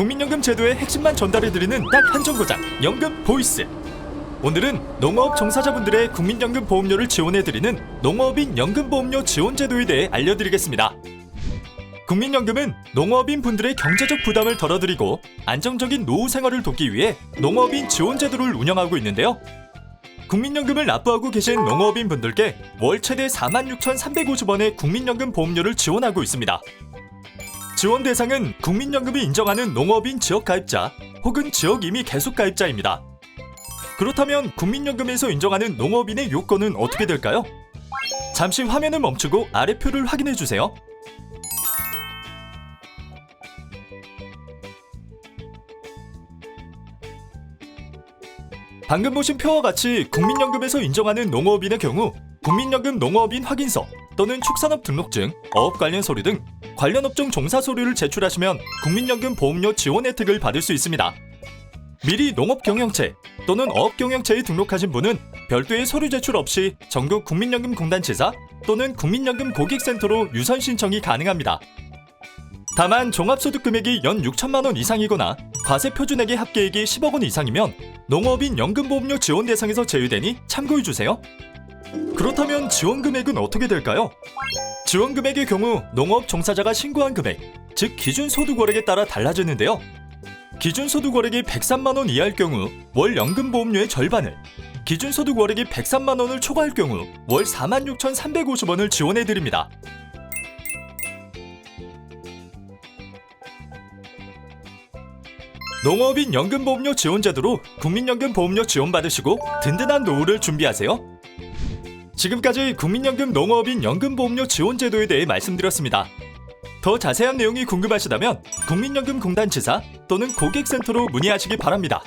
국민연금 제도의 핵심만 전달해드리는 딱 한 정거장 연금 보이스. 오늘은 농업 종사자분들의 국민연금 보험료를 지원해드리는 농업인 연금보험료 지원 제도에 대해 알려드리겠습니다. 국민연금은 농업인 분들의 경제적 부담을 덜어드리고 안정적인 노후 생활을 돕기 위해 농업인 지원 제도를 운영하고 있는데요. 국민연금을 납부하고 계신 농업인 분들께 월 최대 46,350원의 국민연금 보험료를 지원하고 있습니다. 지원 대상은 국민연금이 인정하는 농업인 지역 가입자 혹은 지역 이미 계속 가입자입니다. 그렇다면 국민연금에서 인정하는 농업인의 요건은 어떻게 될까요? 잠시 화면을 멈추고 아래 표를 확인해 주세요. 방금 보신 표와 같이 국민연금에서 인정하는 농업인의 경우 국민연금 농업인 확인서 또는 축산업 등록증, 어업 관련 서류 등 관련 업종 종사 서류를 제출하시면 국민연금 보험료 지원 혜택을 받을 수 있습니다. 미리 농업 경영체 또는 어업 경영체에 등록하신 분은 별도의 서류 제출 없이 전국 국민연금 공단 지사 또는 국민연금 고객센터로 유선 신청이 가능합니다. 다만 종합소득 금액이 연 6천만 원 이상이거나 과세 표준액의 합계액이 10억 원 이상이면 농업인 연금보험료 지원 대상에서 제외되니 참고해 주세요. 그렇다면 지원 금액은 어떻게 될까요? 지원 금액의 경우 농업 종사자가 신고한 금액, 즉 기준 소득 월액에 따라 달라지는데요. 기준 소득 월액이 103만 원 이하일 경우 월 연금 보험료의 절반을, 기준 소득 월액이 103만 원을 초과할 경우 월 46,350원을 지원해 드립니다. 농업인 연금보험료 지원 제도로 국민연금 보험료 지원받으시고 든든한 노후를 준비하세요. 지금까지 국민연금 농업인 연금보험료 지원 제도에 대해 말씀드렸습니다. 더 자세한 내용이 궁금하시다면 국민연금공단 지사 또는 고객센터로 문의하시기 바랍니다.